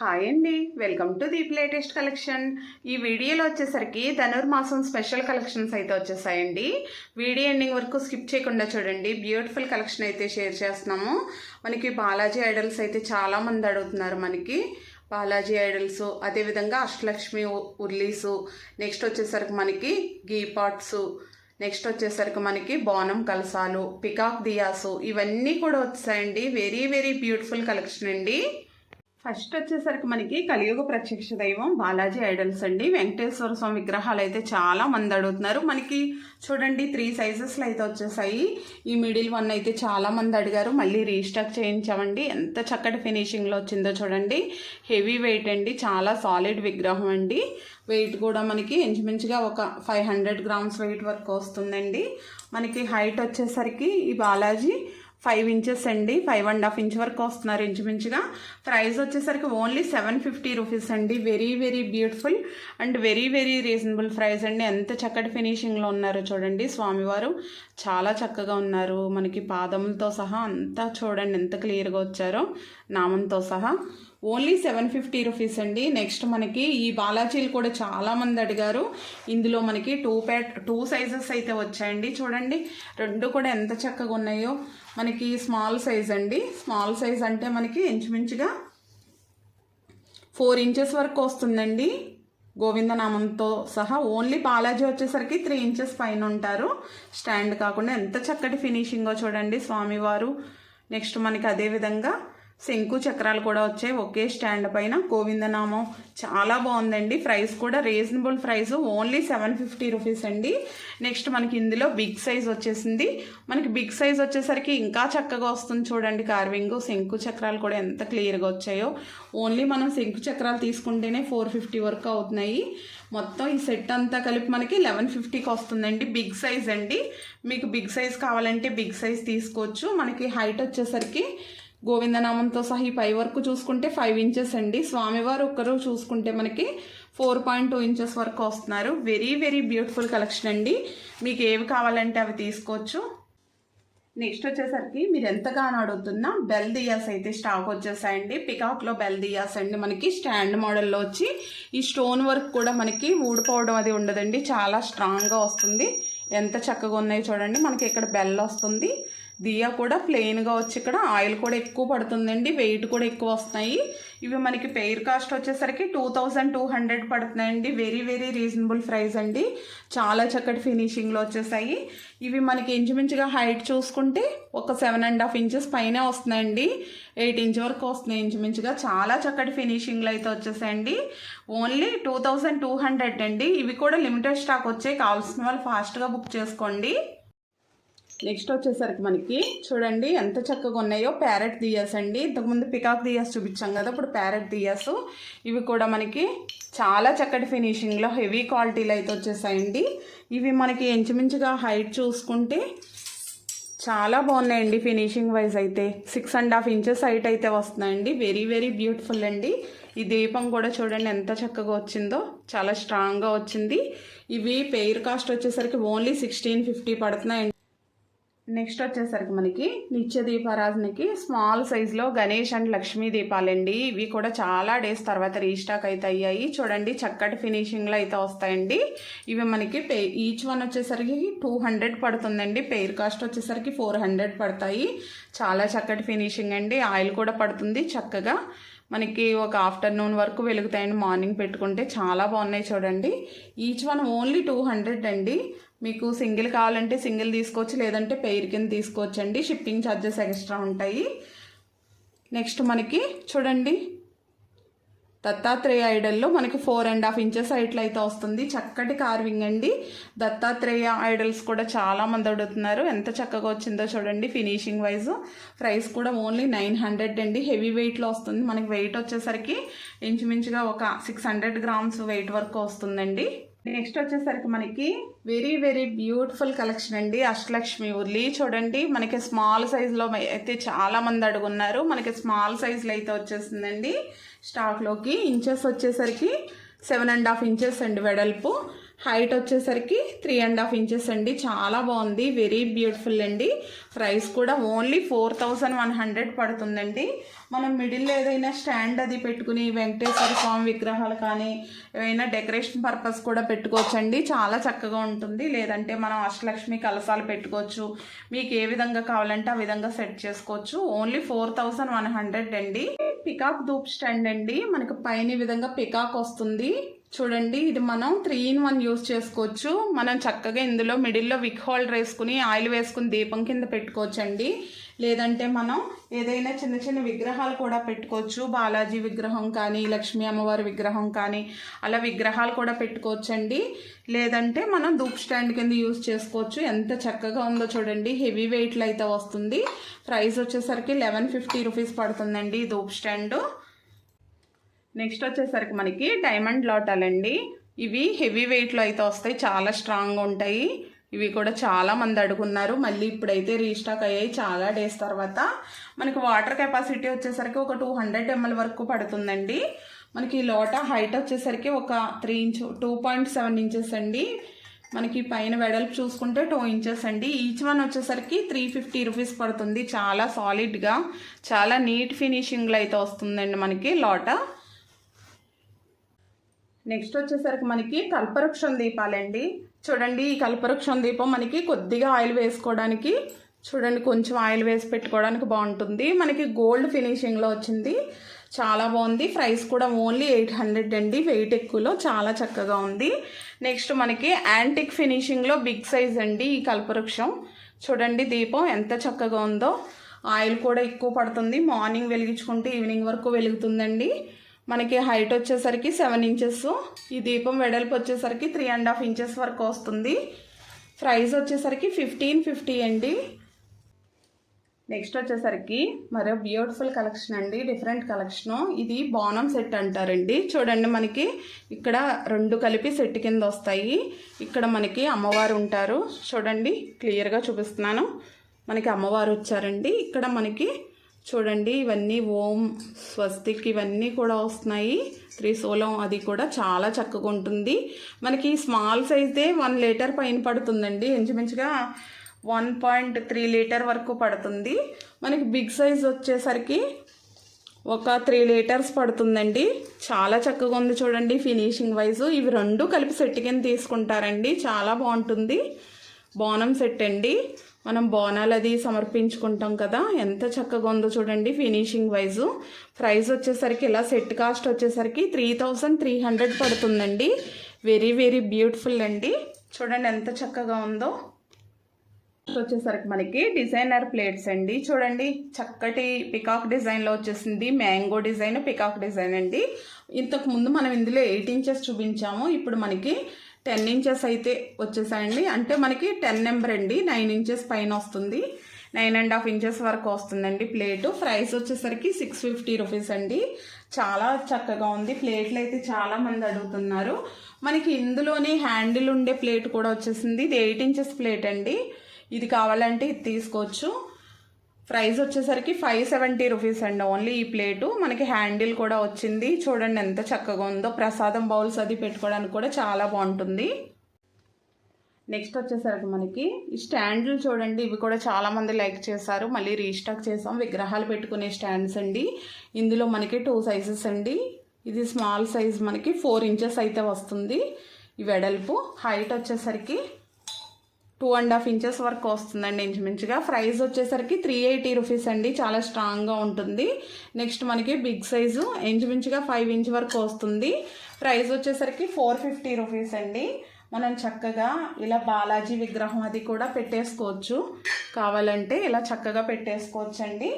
Hi అండి. Welcome to the latest collection. ఈ వీడియోలో వచ్చేసరికి ధనుర్మాసం స్పెషల్ కలెక్షన్స్ అయితే వచ్చేసాయండి. వీడియో ఎండింగ్ వరకు స్కిప్ చేయకుండా చూడండి. బ్యూటిఫుల్ కలెక్షన్ అయితే షేర్ చేస్తున్నాము. మనకి బాలాజీ ఐడల్స్ అయితే చాలామంది అడుగుతున్నారు మనకి. బాలాజీ ఐడల్స్ అదేవిధంగా అష్టలక్ష్మి ఉర్లీస్ ఉర్లీసు నెక్స్ట్ వచ్చేసరికి మనకి గీ పాట్స్ నెక్స్ట్ వచ్చేసరికి మనకి బోనం కలసాలు పికాక్ దియాసు ఇవన్నీ కూడా వచ్చాయండి వెరీ వెరీ బ్యూటిఫుల్ కలెక్షన్ అండి. ఫస్ట్ వచ్చేసరికి మనకి కలియుగ ప్రత్యక్ష దైవం బాలాజీ ఐడల్స్ అండి. వెంకటేశ్వర స్వామి విగ్రహాలు అయితే చాలా మంది అడుగుతున్నారు. మనకి చూడండి త్రీ సైజెస్లో అయితే వచ్చేసాయి. ఈ మిడిల్ వన్ అయితే చాలా మంది అడిగారు. మళ్ళీ రీస్టాక్ చేయించామండి. ఎంత చక్కటి ఫినిషింగ్లో వచ్చిందో చూడండి. హెవీ వెయిట్ అండి. చాలా సాలిడ్ విగ్రహం అండి. వెయిట్ కూడా మనకి ఇంచుమించుగా ఒక ఫైవ్ హండ్రెడ్ గ్రామ్స్ వెయిట్ వరకు వస్తుందండి. మనకి హైట్ వచ్చేసరికి ఈ బాలాజీ ఫైవ్ ఇంచెస్ అండి. ఫైవ్ అండ్ హాఫ్ ఇంచ్ వరకు వస్తున్నారు ఇంచుమించుగా. ప్రైస్ వచ్చేసరికి ఓన్లీ సెవెన్ ఫిఫ్టీ రూపీస్ అండి. Very very beautiful and very very reasonable price అండి. ఎంత చక్కటి ఫినిషింగ్లో ఉన్నారో చూడండి స్వామివారు. చాలా చక్కగా ఉన్నారు. మనకి పాదములతో సహా అంతా చూడండి ఎంత క్లియర్గా వచ్చారో. నామంతో సహా. ఓన్లీ సెవెన్ ఫిఫ్టీ రూపీస్ అండి. నెక్స్ట్ మనకి ఈ బాలాజీలు కూడా చాలా మంది అడిగారు. ఇందులో మనకి టూ ప్యాట్ టూ సైజెస్ అయితే వచ్చాయండి. చూడండి రెండు కూడా ఎంత చక్కగా ఉన్నాయో. మనకి స్మాల్ సైజ్ అండి. స్మాల్ సైజ్ అంటే మనకి ఇంచుమించుగా ఫోర్ ఇంచెస్ వరకు వస్తుందండి. గోవిందనామంతో సహా ఓన్లీ బాలాజీ వచ్చేసరికి త్రీ ఇంచెస్ పైన ఉంటారు. స్టాండ్ కాకుండా ఎంత చక్కటి ఫినిషింగో చూడండి స్వామివారు. నెక్స్ట్ మనకి అదే విధంగా శంకు చక్రాలు కూడా వచ్చాయి. ఒకే స్టాండ్ పైన గోవిందనామం. చాలా బాగుందండి. ప్రైస్ కూడా reasonable price. Only seven fifty rupees అండి. నెక్స్ట్ మనకి ఇందులో బిగ్ సైజ్ వచ్చేసింది. మనకి బిగ్ సైజ్ వచ్చేసరికి ఇంకా చక్కగా వస్తుంది చూడండి. కార్వింగ్ శంకు చక్రాలు కూడా ఎంత క్లియర్గా వచ్చాయో. ఓన్లీ మనం శంకు చక్రాలు తీసుకుంటేనే ఫోర్ ఫిఫ్టీ వరకు అవుతున్నాయి. మొత్తం ఈ సెట్ అంతా కలిపి మనకి లెవెన్ ఫిఫ్టీకి వస్తుందండి. బిగ్ సైజ్ అండి. మీకు బిగ్ సైజ్ కావాలంటే బిగ్ సైజ్ తీసుకోవచ్చు. మనకి హైట్ వచ్చేసరికి గోవిందనామంతో సహా ఈ పై వరకు చూసుకుంటే ఫైవ్ ఇంచెస్ అండి. స్వామివారు ఒక్కరు చూసుకుంటే మనకి ఫోర్ పాయింట్ టూ ఇంచెస్ వరకు వస్తున్నారు. వెరీ వెరీ బ్యూటిఫుల్ కలెక్షన్ అండి. మీకు ఏవి కావాలంటే అవి తీసుకోవచ్చు. నెక్స్ట్ వచ్చేసరికి మీరు ఎంతగానో అడుగుతున్నా బెల్ దియాస్ అయితే స్టాక్ వచ్చేసాయండి. పికాక్లో బెల్ దియాస్ అండి. మనకి స్టాండ్ మోడల్లో వచ్చి ఈ స్టోన్ వర్క్ కూడా మనకి ఊడిపోవడం అది ఉండదండి. చాలా స్ట్రాంగ్గా వస్తుంది. ఎంత చక్కగా ఉన్నాయో చూడండి. మనకి ఇక్కడ బెల్ వస్తుంది. దియా కూడా ప్లెయిన్గా వచ్చి ఇక్కడ ఆయిల్ కూడా ఎక్కువ పడుతుందండి వెయిట్ కూడా ఎక్కువ వస్తున్నాయి. ఇవి మనకి పెయిర్ కాస్ట్ వచ్చేసరికి టూ థౌజండ్ టూ హండ్రెడ్ పడుతున్నాయండి. వెరీ వెరీ రీజనబుల్ ప్రైస్ అండి. చాలా చక్కటి ఫినిషింగ్లో వచ్చేసాయి. ఇవి మనకి ఇంచుమించుగా హైట్ చూసుకుంటే ఒక సెవెన్ అండ్ హాఫ్ ఇంచెస్ పైనే వస్తున్నాయండి. ఎయిట్ ఇంచ్ వరకు వస్తున్నాయి ఇంచుమించుగా. చాలా చక్కటి ఫినిషింగ్లో అయితే వచ్చేసాయండి. Only two thousand two hundred అండి. ఇవి కూడా లిమిటెడ్ స్టాక్ వచ్చాయి కావాల్సిన వాళ్ళు ఫాస్ట్గా బుక్ చేసుకోండి. నెక్స్ట్ వచ్చేసరికి మనకి చూడండి ఎంత చక్కగా ఉన్నాయో ప్యారెట్ దియాస్ అండి. ఇంతకుముందు పికాక్ దియాస్ చూపించాం కదా ఇప్పుడు ప్యారెట్ దియాస్ ఇవి కూడా మనకి చాలా చక్కటి ఫినిషింగ్లో హెవీ క్వాలిటీలు అయితే వచ్చేసాయండి. ఇవి మనకి ఇంచుమించుగా హైట్ చూసుకుంటే చాలా బాగున్నాయండి ఫినిషింగ్ వైజ్ అయితే. Six and half inches height అయితే వస్తున్నాయండి వెరీ వెరీ బ్యూటిఫుల్ అండి. ఈ దీపం కూడా చూడండి ఎంత చక్కగా వచ్చిందో చాలా స్ట్రాంగ్గా వచ్చింది. ఇవి పెయిర్ కాస్ట్ వచ్చేసరికి ఓన్లీ సిక్స్టీన్ ఫిఫ్టీ పడుతున్నాయండి. నెక్స్ట్ వచ్చేసరికి మనకి నిత్య దీపారాధనకి స్మాల్ సైజులో గణేష్ అండ్ లక్ష్మీ దీపాలండి. ఇవి కూడా చాలా డేస్ తర్వాత రీస్టాక్ అయితే అయ్యాయి. చూడండి చక్కటి ఫినిషింగ్లో అయితే వస్తాయండి. ఇవి మనకి పే ఈచ్ వన్ వచ్చేసరికి టూ హండ్రెడ్ పడుతుందండి. పెయిర్ కాస్ట్ వచ్చేసరికి ఫోర్ హండ్రెడ్ పడతాయి. చాలా చక్కటి ఫినిషింగ్ అండి. ఆయిల్ కూడా పడుతుంది చక్కగా. మనకి ఒక ఆఫ్టర్నూన్ వరకు వెలుగుతాయండి. మార్నింగ్ పెట్టుకుంటే చాలా బాగున్నాయి చూడండి. Each one only two hundred అండి. మీకు సింగిల్ కావాలంటే సింగిల్ తీసుకోవచ్చు లేదంటే పెయిర్ కింద తీసుకోవచ్చండి. షిప్పింగ్ ఛార్జెస్ ఎక్స్ట్రా ఉంటాయి. నెక్స్ట్ మనకి చూడండి. దత్తాత్రేయ ఐడల్లో మనకి ఫోర్ అండ్ హాఫ్ ఇంచెస్ హైట్లో అయితే వస్తుంది. చక్కటి కార్వింగ్ అండి. దత్తాత్రేయ ఐడల్స్ కూడా చాలా మంది అడుగుతున్నారు. ఎంత చక్కగా వచ్చిందో చూడండి ఫినిషింగ్ వైజ్. ప్రైస్ కూడా ఓన్లీ నైన్ హండ్రెడ్ అండి. హెవీ వెయిట్లో వస్తుంది. మనకి వెయిట్ వచ్చేసరికి ఇంచుమించుగా ఒక సిక్స్ హండ్రెడ్ గ్రామ్స్ వెయిట్ వరకు వస్తుందండి. నెక్స్ట్ వచ్చేసరికి మనకి వెరీ వెరీ బ్యూటిఫుల్ కలెక్షన్ అండి. అష్టలక్ష్మి ఉర్లి. చూడండి మనకి స్మాల్ సైజులో అయితే చాలా మంది అడుగున్నారు. మనకి స్మాల్ సైజులో అయితే వచ్చేసిందండి. స్టాక్లోకి ఇంచెస్ వచ్చేసరికి సెవెన్ అండ్ హాఫ్ ఇంచెస్ అండి వెడల్పు. హైట్ వచ్చేసరికి త్రీ అండ్ హాఫ్ ఇంచెస్ అండి. చాలా బాగుంది. వెరీ బ్యూటిఫుల్ అండి. ప్రైస్ కూడా only four thousand one hundred పడుతుందండి. మనం మిడిల్ ఏదైనా స్టాండ్ అది పెట్టుకుని వెంకటేశ్వర స్వామి విగ్రహాలు కానీ ఏవైనా డెకరేషన్ పర్పస్ కూడా పెట్టుకోవచ్చండి. చాలా చక్కగా ఉంటుంది. లేదంటే మనం అష్టలక్ష్మి కలసాలు పెట్టుకోవచ్చు. మీకు ఏ విధంగా కావాలంటే ఆ విధంగా సెట్ చేసుకోవచ్చు. Only four thousand one hundred అండి. పికాక్ ధూప్ స్టాండ్ అండి. మనకు పైన విధంగా పికాక్ వస్తుంది. చూడండి ఇది మనం త్రీ ఇన్ వన్ యూస్ చేసుకోవచ్చు. మనం చక్కగా ఇందులో మిడిల్లో విక్ హోల్డర్ వేసుకుని ఆయిల్ వేసుకుని దీపం కింద పెట్టుకోవచ్చండి. లేదంటే మనం ఏదైనా చిన్న చిన్న విగ్రహాలు కూడా పెట్టుకోవచ్చు. బాలాజీ విగ్రహం కానీ లక్ష్మీ అమ్మవారి విగ్రహం కానీ అలా విగ్రహాలు కూడా పెట్టుకోవచ్చండి. లేదంటే మనం ధూప్ స్టాండ్ కింద యూస్ చేసుకోవచ్చు. ఎంత చక్కగా ఉందో చూడండి. హెవీ వెయిట్లో అయితే వస్తుంది. ప్రైస్ వచ్చేసరికి లెవెన్ ఫిఫ్టీ రూపీస్ పడుతుందండి ధూప్ స్టాండ్. నెక్స్ట్ వచ్చేసరికి మనకి డైమండ్ లోటాలండి. ఇవి హెవీ వెయిట్లో అయితే వస్తాయి చాలా స్ట్రాంగ్ ఉంటాయి. ఇవి కూడా చాలా మంది అడుగున్నారు. మళ్ళీ ఇప్పుడైతే రీస్టాక్ అయ్యాయి చాలా డేస్ తర్వాత. మనకి వాటర్ కెపాసిటీ వచ్చేసరికి ఒక టూ హండ్రెడ్ ఎంఎల్ వరకు పడుతుందండి. మనకి ఈ లోటా హైట్ వచ్చేసరికి ఒక three inch two point seven inches అండి. మనకి పైన వెడల్పు చూసుకుంటే టూ ఇంచెస్ అండి. ఈచ్ వన్ వచ్చేసరికి త్రీ ఫిఫ్టీ రూపీస్ పడుతుంది. చాలా సాలిడ్గా చాలా నీట్ ఫినిషింగ్లో అయితే వస్తుందండి మనకి లోటా. నెక్స్ట్ వచ్చేసరికి మనకి కల్పవృక్షం దీపాలండి. చూడండి ఈ కల్పవృక్షం దీపం మనకి కొద్దిగా ఆయిల్ వేసుకోవడానికి చూడండి కొంచెం ఆయిల్ వేసి పెట్టుకోవడానికి బాగుంటుంది. మనకి గోల్డ్ ఫినిషింగ్లో వచ్చింది. చాలా బాగుంది. ప్రైస్ కూడా ఓన్లీ ఎయిట్ హండ్రెడ్ అండి. వెయిట్ ఎక్కువలో చాలా చక్కగా ఉంది. నెక్స్ట్ మనకి యాంటిక్ ఫినిషింగ్లో బిగ్ సైజ్ అండి ఈ కల్పవృక్షం. చూడండి దీపం ఎంత చక్కగా ఉందో. ఆయిల్ కూడా ఎక్కువ పడుతుంది. మార్నింగ్ వెలిగించుకుంటే ఈవినింగ్ వరకు వెలుగుతుందండి. మనకి హైట్ వచ్చేసరికి సెవెన్ ఇంచెస్. ఈ దీపం వెడల్పు వచ్చేసరికి త్రీ అండ్ హాఫ్ ఇంచెస్ వరకు వస్తుంది. ప్రైస్ వచ్చేసరికి ఫిఫ్టీన్ ఫిఫ్టీ అండి. నెక్స్ట్ వచ్చేసరికి మరో బ్యూటిఫుల్ కలెక్షన్ అండి డిఫరెంట్ కలెక్షను. ఇది బోనం సెట్ అంటారండి. చూడండి మనకి ఇక్కడ రెండు కలిపి సెట్ కింద వస్తాయి. ఇక్కడ మనకి అమ్మవారు ఉంటారు. చూడండి క్లియర్గా చూపిస్తున్నాను. మనకి అమ్మవారు వచ్చారండి. ఇక్కడ మనకి చూడండి ఇవన్నీ ఓం స్వస్తిక్ ఇవన్నీ కూడా వస్తున్నాయి. త్రిశూలం అది కూడా చాలా చక్కగా ఉంటుంది. మనకి స్మాల్ సైజే వన్ లీటర్ పైన పడుతుందండి. ఇంచుమించుగా వన్ పాయింట్ త్రీ లీటర్ వరకు పడుతుంది. మనకి బిగ్ సైజ్ వచ్చేసరికి ఒక త్రీ లీటర్స్ పడుతుందండి. చాలా చక్కగా ఉంది చూడండి ఫినిషింగ్ వైజు. ఇవి రెండు కలిపి సెట్ కింద తీసుకుంటారండి. చాలా బాగుంటుంది. బోనం సెట్ అండి. మనం బోనాలు అది సమర్పించుకుంటాం కదా ఎంత చక్కగా ఉందో చూడండి ఫినిషింగ్ వైజు. ప్రైస్ వచ్చేసరికి ఇలా సెట్ కాస్ట్ వచ్చేసరికి త్రీ థౌజండ్ త్రీ హండ్రెడ్ పడుతుందండి. వెరీ వెరీ బ్యూటిఫుల్ అండి. చూడండి ఎంత చక్కగా ఉందో. వచ్చేసరికి మనకి డిజైనర్ ప్లేట్స్ అండి. చూడండి చక్కటి పికాక్ డిజైన్లో వచ్చేసింది. మ్యాంగో డిజైన్ పికాక్ డిజైన్ అండి. ఇంతకు ముందు మనం ఇందులో ఎయిట్ ఇంచెస్ చూపించాము. ఇప్పుడు మనకి టెన్ ఇంచెస్ అయితే వచ్చేసాయండి. అంటే మనకి టెన్ నెంబర్ అండి. నైన్ ఇంచెస్ పైన వస్తుంది. నైన్ అండ్ హాఫ్ ఇంచెస్ వరకు వస్తుందండి ప్లేటు. ప్రైస్ వచ్చేసరికి సిక్స్ ఫిఫ్టీ రూపీస్ అండి. చాలా చక్కగా ఉంది. ప్లేట్లు అయితే చాలా మంది అడుగుతున్నారు. మనకి ఇందులోనే హ్యాండిల్ ఉండే ప్లేట్ కూడా వచ్చేసింది. ఇది ఎయిట్ ఇంచెస్ ప్లేట్ అండి. ఇది కావాలంటే ఇది తీసుకోవచ్చు. ప్రైస్ వచ్చేసరికి ఫైవ్ సెవెంటీ రూపీస్ అండి. ఓన్లీ ఈ ప్లేటు. మనకి హ్యాండిల్ కూడా వచ్చింది. చూడండి ఎంత చక్కగా ఉందో. ప్రసాదం బౌల్స్ అది పెట్టుకోవడానికి కూడా చాలా బాగుంటుంది. నెక్స్ట్ వచ్చేసరికి మనకి ఈ స్టాండ్లు చూడండి. ఇవి కూడా చాలామంది లైక్ చేశారు. మళ్ళీ రీస్టాక్ చేసాం. విగ్రహాలు పెట్టుకునే స్టాండ్స్ అండి. ఇందులో మనకి టూ సైజెస్ అండి. ఇది స్మాల్ సైజ్ మనకి ఫోర్ ఇంచెస్ అయితే వస్తుంది. ఈ వెడల్పు. హైట్ వచ్చేసరికి టూ అండ్ హాఫ్ ఇంచెస్ వరకు వస్తుందండి ఇంచుమించుగా. ప్రైస్ వచ్చేసరికి త్రీ ఎయిటీ రూపీస్ అండి. చాలా స్ట్రాంగ్గా ఉంటుంది. నెక్స్ట్ మనకి బిగ్ సైజు ఇంచుమించుగా ఫైవ్ ఇంచ్ వరకు వస్తుంది. ప్రైస్ వచ్చేసరికి ఫోర్ ఫిఫ్టీ రూపీస్ అండి. మనం చక్కగా ఇలా బాలాజీ విగ్రహం అది కూడా పెట్టేసుకోవచ్చు. కావాలంటే ఇలా చక్కగా పెట్టేసుకోవచ్చు అండి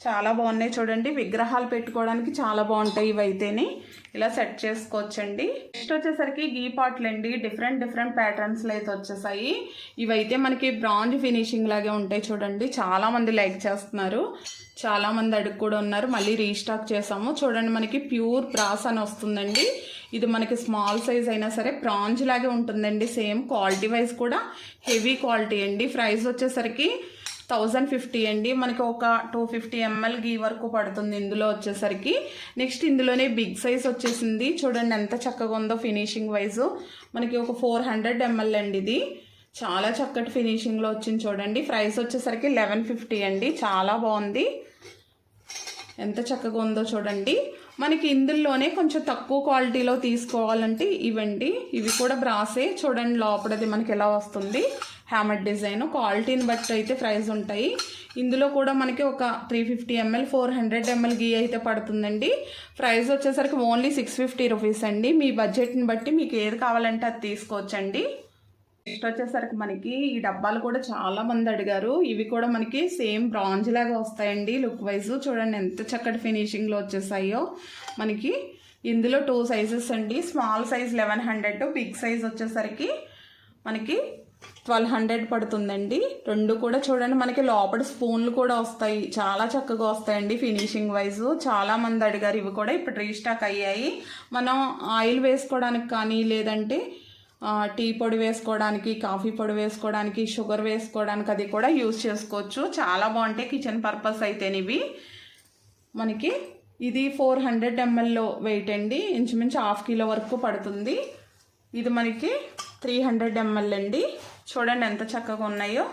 చాలా బాగున్నాయి చూడండి. విగ్రహాలు పెట్టుకోవడానికి చాలా బాగుంటాయి ఇవైతేనే. ఇలా సెట్ చేసుకోవచ్చండి. నెక్స్ట్ వచ్చేసరికి గీ పాట్లు అండి. డిఫరెంట్ డిఫరెంట్ ప్యాటర్న్స్లో అయితే వచ్చేసాయి. ఇవైతే మనకి బ్రాంజ్ ఫినిషింగ్ లాగే ఉంటాయి చూడండి. చాలామంది లైక్ చేస్తున్నారు. చాలామంది అడుగు కూడా ఉన్నారు. మళ్ళీ రీస్టాక్ చేసాము. చూడండి మనకి ప్యూర్ బ్రాస్ అని వస్తుందండి. ఇది మనకి స్మాల్ సైజ్ అయినా సరే ప్రాంజ్ లాగే ఉంటుందండి. సేమ్ క్వాలిటీ వైజ్ కూడా హెవీ క్వాలిటీ అండి. ప్రైస్ వచ్చేసరికి థౌజండ్ ఫిఫ్టీ అండి. మనకి ఒక టూ ఫిఫ్టీ ఎంఎల్ గీ వరకు పడుతుంది ఇందులో వచ్చేసరికి. నెక్స్ట్ ఇందులోనే బిగ్ సైజ్ వచ్చేసింది. చూడండి ఎంత చక్కగా ఉందో ఫినిషింగ్ వైజ్. మనకి ఒక ఫోర్ హండ్రెడ్ ఎంఎల్ అండి ఇది. చాలా చక్కటి ఫినిషింగ్లో వచ్చింది చూడండి. ప్రైస్ వచ్చేసరికి లెవెన్ ఫిఫ్టీ అండి. చాలా బాగుంది. ఎంత చక్కగా ఉందో చూడండి. మనకి ఇందులోనే కొంచెం తక్కువ క్వాలిటీలో తీసుకోవాలంటే ఇవండి. ఇవి కూడా బ్రాసే చూడండి లోపలది మనకి ఎలా వస్తుంది. హ్యామర్ డిజైన్ క్వాలిటీని బట్టి అయితే ప్రైస్ ఉంటాయి. ఇందులో కూడా మనకి ఒక three fifty ML four hundred ML గీ అయితే పడుతుందండి. ప్రైస్ వచ్చేసరికి ఓన్లీ సిక్స్ ఫిఫ్టీ రూపీస్ అండి. మీ బడ్జెట్ని బట్టి మీకు ఏది కావాలంటే అది తీసుకోవచ్చండి. నెక్స్ట్ వచ్చేసరికి మనకి ఈ డబ్బాలు కూడా చాలా మంది అడిగారు. ఇవి కూడా మనకి సేమ్ బ్రాంజ్ లాగా వస్తాయండి. లుక్ వైజ్ చూడండి ఎంత చక్కటి ఫినిషింగ్లో వచ్చేసాయో. మనకి ఇందులో టూ సైజెస్ అండి. Small size eleven hundred big size వచ్చేసరికి మనకి ట్వెల్వ్ హండ్రెడ్ పడుతుందండి. రెండు కూడా చూడండి మనకి లోపల స్పూన్లు కూడా వస్తాయి. చాలా చక్కగా వస్తాయండి ఫినిషింగ్ వైజ్ చాలా మంది అడిగారు ఇవి కూడా ఇప్పుడు రీస్టాక్ అయ్యాయి. మనం ఆయిల్ వేసుకోవడానికి కానీ లేదంటే టీ పొడి వేసుకోవడానికి కాఫీ పొడి వేసుకోవడానికి షుగర్ వేసుకోవడానికి అది కూడా యూస్ చేసుకోవచ్చు. చాలా బాగుంటాయి కిచెన్ పర్పస్ అయితేనివి. మనకి ఇది ఫోర్ హండ్రెడ్ ఎంఎల్లో వెయిట్ అండి. ఇంచుమించు హాఫ్ కిలో వరకు పడుతుంది. ఇది మనకి త్రీ హండ్రెడ్ ఎంఎల్ అండి. చూడండి ఎంత చక్కగా ఉన్నాయో.